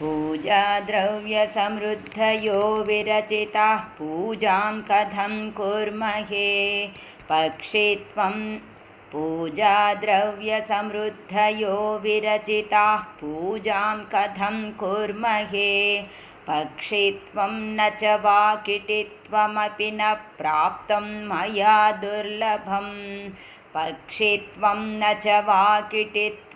पूजाद्रव्यसमृद्धयो विरचिताः पूजां कथं कुर्महे? पक्षित्वं पूजाद्रव्यसमृद्धयो विरचिताः पूजां कथं कुर्महे? पक्षित्वं न च वा किटित्वमपि न प्राप्तं मया दुर्लभम्। पक्षित्वं न च वा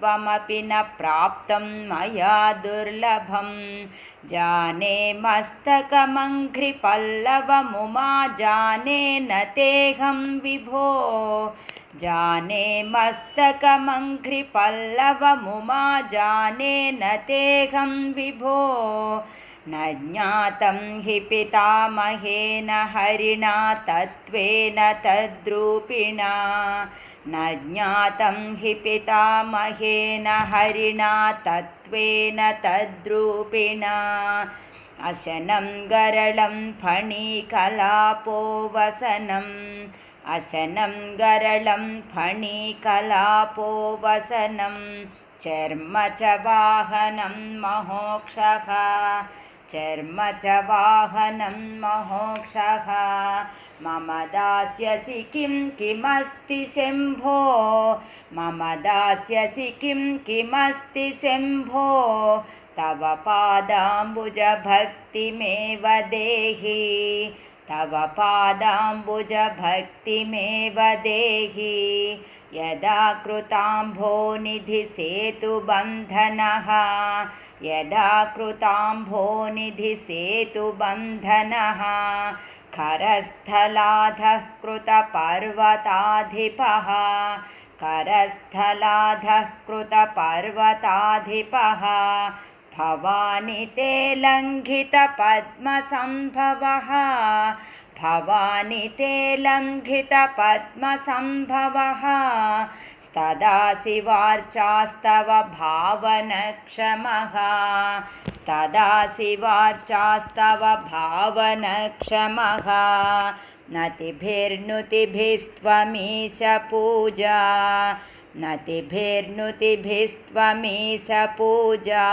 किटित्वमपि न प्राप्तं मया दुर्लभं। जाने मस्तकमङ्घ्रिपल्लवमुमा जाने न तेऽहं विभो। जाने मस्तकमङ्घ्रिपल्लवमुमा जाने न तेऽहं विभो न ज्ञातं हि पितामहेन हरिणा तत्त्वेन तद्रूपिणा। न ज्ञातं हि पितामहेन हरिणा तत्त्वेन तद्रूपिणा। अशनं गरलं फणिकलापो वसनम् असनं गरलं फणिकलापो वसनं चर्म च वाहनं महोक्षः चर्म च वाहनं महोक्षः मम दास्यसि किं किमस्ति शम्भो? मम दास्यसि किं किमस्ति शम्भो? तव पादाम्बुजभक्तिमेव देहि तव पादाम्बुजभक्तिमेव देहि। यदा कृताम्भोनिधिसेतुबन्धनः यदा कृताम्भोनिधिसेतुबन्धनः करस्थलाधः कृतपर्वताधिपः करस्थलाधः कृतपर्वताधिपः भवानि ते लङ्घितपद्मसम्भवः भवानि ते लङ्घितपद्मसम्भवः स्तदा शिवार्चास्तव भावनक्षमः। स्तदा शिवार्चास्तव भावनक्षमः। नतिभिर्नुतिभिस्त्वमीश पूजा नतिभिर्नुतिभिस्त्वमीश पूजा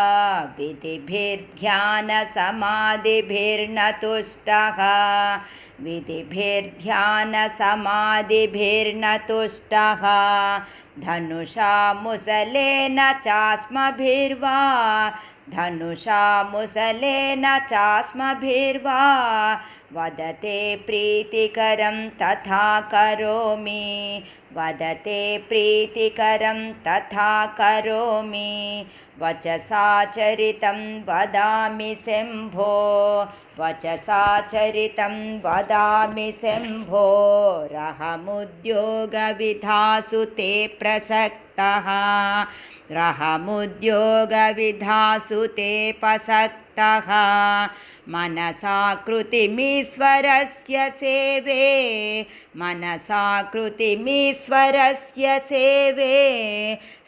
विधिभिर्ध्यानसमाधिभिर्नतुष्टः विधिभिर्ध्यानसमाधिभिर्नतुष्टः। धनुषा मुसलेन चास्मभिर्वा धनुषा मुसलेन चास्मभिर्वा। वदते प्रीतिकरं तथा करोमि। वदते प्रीतिकरं तथा करोमि। वचसा चरितं वदामि शम्भो वचसा चरितं वदामि शम्भो रहमुद्योगविधासु ते प्रसक्तः। रहमुद्योगविधासु ते प्रसक्तः मनसा कृतिमीश्वरस्य सेवे मनसा कृतिमीश्वरस्य सेवे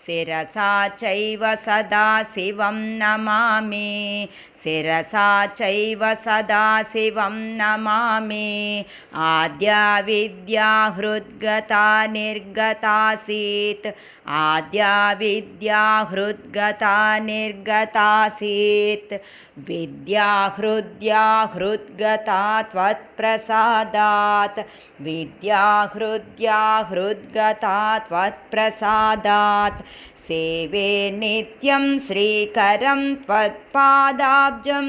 शिरसा चैव सदा शिवं नमामि। शिरसा चैव सदा शिवं नमामि। आद्या विद्या हृद्गता निर्गतासीत्। आद्या विद्या हृद्गता निर्गतासीत्। विद्या हृद्या हृद्गता त्वत्प्रसादात्। विद्या हृद्या हृद्गता त्वत्प्रसादात् सेवे नित्यं श्रीकरं त्वत्पादाब्जं।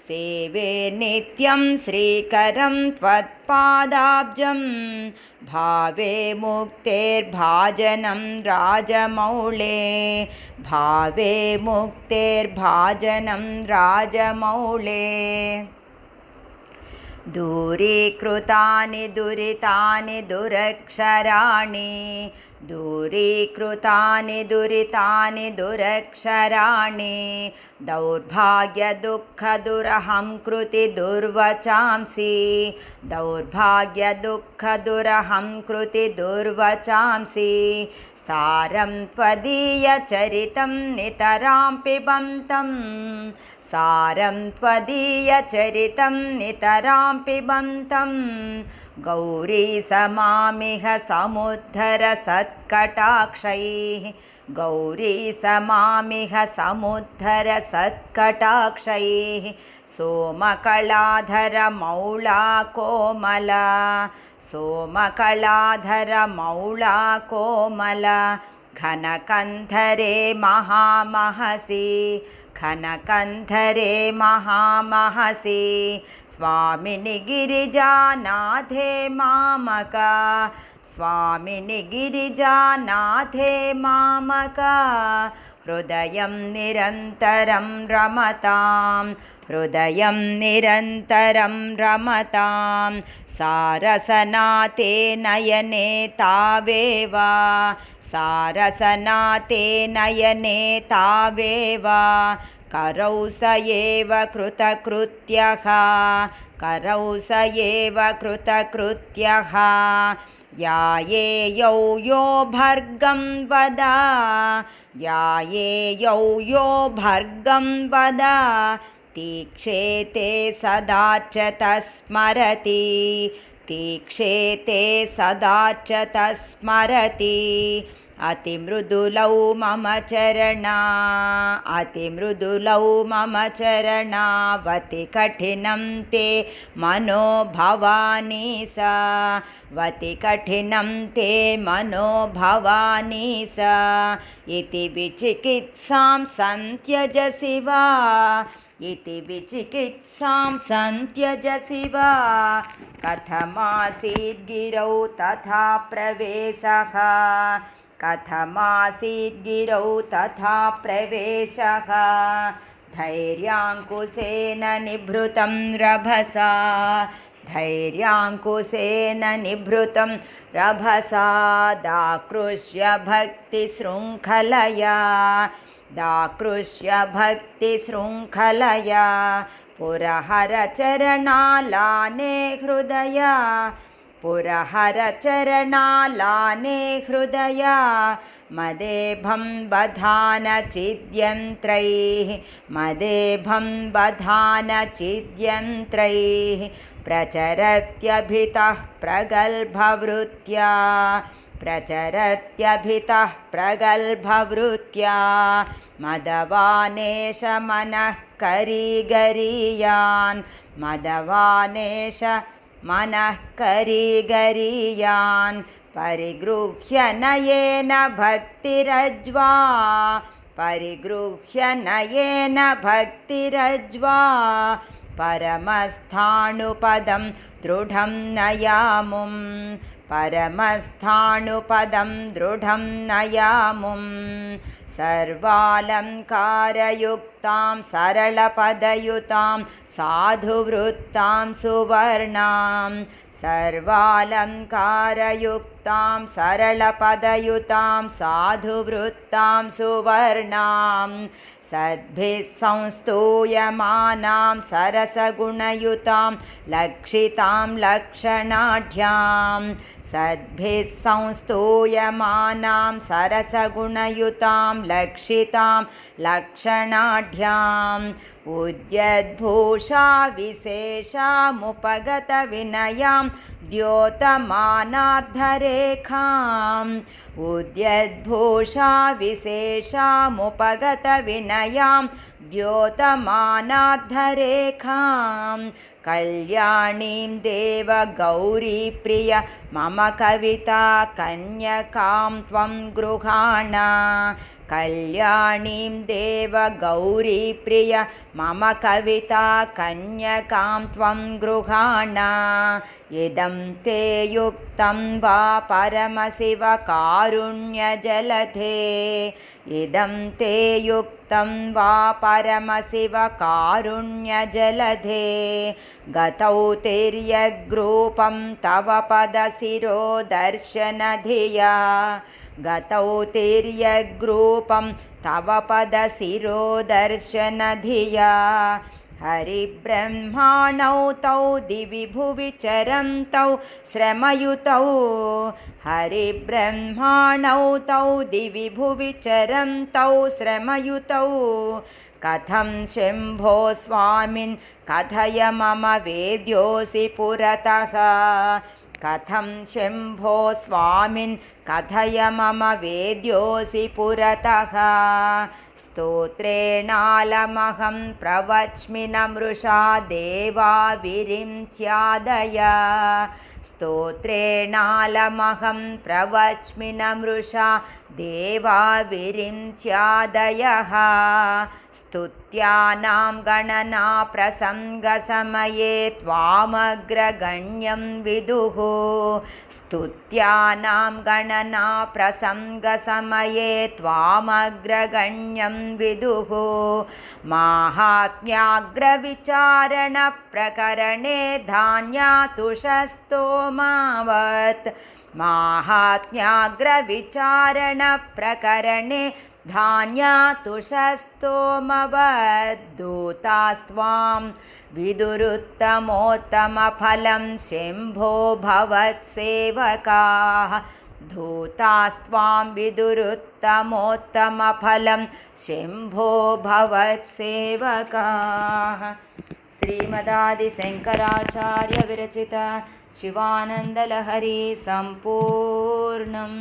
सेवे नित्यं श्रीकरं त्वत्पादाब्जं। भावे मुक्तेर्भाजनं राजमौळे। भावे मुक्तेर्भाजनं राजमौळे दूरीकृतानि दुरितानि दुरक्षराणि दूरीकृतानि दुरितानि दुरक्षराणि दौर्भाग्यदुःखदुरहं कृति दुर्वचांसि दौर्भाग्यदुःखदुरहं कृति दुर्वचांसि सारं त्वदीयचरितं नितरां पिबन्तम् सारं त्वदीयचरितं नितरां पिबन्तं गौरी समामिह समुद्धर सत्कटाक्षैः। गौरी समामिह समुद्धर सत्कटाक्षैः। सोमकलाधर मौळा कोमला सोमकलाधर मौळा कोमल घनकन्धरे महामहसि घनकन्धरे महामहसि स्वामिनि गिरिजानाथे मामका स्वामिनि गिरिजानाथे मामका हृदयं निरन्तरं रमतां हृदयं निरन्तरं रमतां सारसनाते नयने तावेव सारसनाते नयने तावेव करौ स एव कृतकृत्यः करौ स एव कृतकृत्यः। यायेयौ यो भर्गं वद यायेयौ यो भर्गं वद तीक्षेते सदा च तस्मरति तीक्षेते सदा च तस्मरति। अतिमृदुलौ मम चरणा अतिमृदुलौ मम चरणावति कठिनं ते मनो भवानी सा। वति कठिनं ते मनो भवानी सा। इति विचिकित्सां सन्त्यजसि वा इति विचिकित्सां सन्त्यजसि वा कथमासीद्गिरौ तथा प्रवेशः। कथमासीद्गिरौ तथा प्रवेशः। धैर्याङ्कुशेन निभृतं रभसा धैर्याङ्कुशेन निभृतं रभसा दाकृष्य भक्तिशृङ्खलया दाकृष्य भक्तिशृङ्खलया पुरहरचरणालाने हृदया पुरहरचरणालाने हृदया मदेभं बधानचिद्यन्त्रैः मदेभं बधानचिद्यन्त्रैः प्रचरत्यभितः प्रगल्भवृत्या प्रचरत्यभितः प्रगल्भवृत्या मदवानेश मनः करीगरीयान् मदवानेश मनः करीगरीयान् परिगृह्य नयेन भक्तिरज्वा। परिगृह्य नयेन भक्तिरज्वा। परमस्थाणुपदं दृढं नयामुं परमस्थाणुपदं दृढं नयामुं सर्वालङ्कारयुक्तां सरलपदयुतां साधुवृत्तां सुवर्णां। सर्वालङ्कारयुक्तां सरलपदयुतां साधुवृत्तां सुवर्णां सद्भिः संस्तूयमानां सरसगुणयुतां लक्षितां लक्षणाढ्यां सद्भिः संस्तूयमानां सरसगुणयुतां लक्षितां लक्षणाढ्याम् उद्यद्भूषा विशेषामुपगतविनयां द्योतमानार्धरेखाम् उद्यद्भूषा विशेषामुपगतविनयां द्योतमानार्धरेखां कल्याणीं देवगौरीप्रिय मम कविता कन्यकां त्वं गृहाण। कल्याणीं देवगौरीप्रिय मम कविता कन्यकां त्वं गृहाण। इदं ते युक्तं वा परमशिवकारुण्यजलधे इदं ते युक्तं वा परमशिवकारुण्यजलधे गतौ तिर्यग्रूपं तव पदशिरो दर्शनधिया गतौ तिर्यग्रूपं तव पदशिरो दर्शनधिया हरिब्रह्माणौ तौ दिवि भुवि चरन्तौ श्रमयुतौ। हरिब्रह्माणौ तौ दिवि भुवि चरन्तौ श्रमयुतौ। कथं शम्भो स्वामिन् कथय मम वेद्योऽसि पुरतः कथं शम्भो स्वामिन् कथय मम वेद्योऽसि पुरतः। स्तोत्रेणालमहं प्रवच्मि न मृषा देवा विरिञ्च्यादय स्तोत्रेणालमहं प्रवच्मि न मृषा देवा विरिञ्च्यादयः स्तुत्यानां गणना प्रसङ्गसमये त्वामग्रगण्यं विदुः स्तुत्यानां गणना प्रसङ्गसमये त्वामग्रगण्यं विदुः माहात्म्याग्रविचारणप्रकरणे धान्यातुषस्तोमावत् माहात्म्याग्रविचारणप्रकरणे धान्यातुषस्तोमवद्दूतास्त्वां विदुरुत्तमोत्तमफलं शम्भो भवत्सेवकाः। धूतास्त्वां विदुरुत्तमोत्तमफलं शम्भो भवत्सेवकाः। श्रीमदादिशङ्कराचार्यविरचित शिवानन्दलहरी सम्पूर्णम्